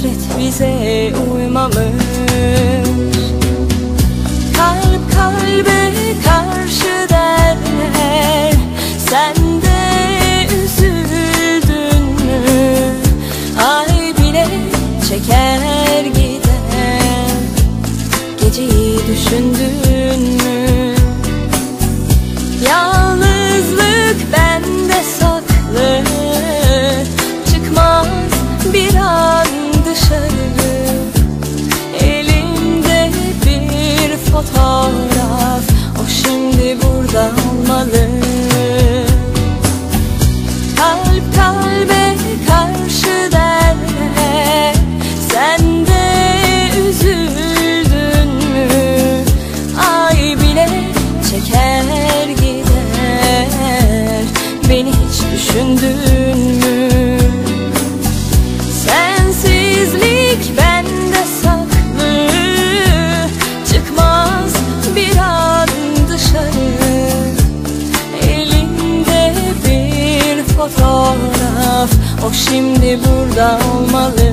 Hasret bize uymamış. Kalp kalbe hiç düşündün mü? Sensizlik bende saklı. Çıkmaz bir an dışarı. Elimde bir fotoğraf. O şimdi burada olmalı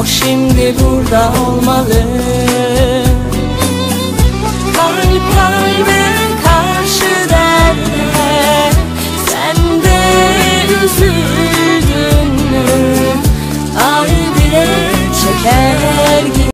O şimdi burada olmalı. Kalp kalbe karşı derler. Sen de üzül.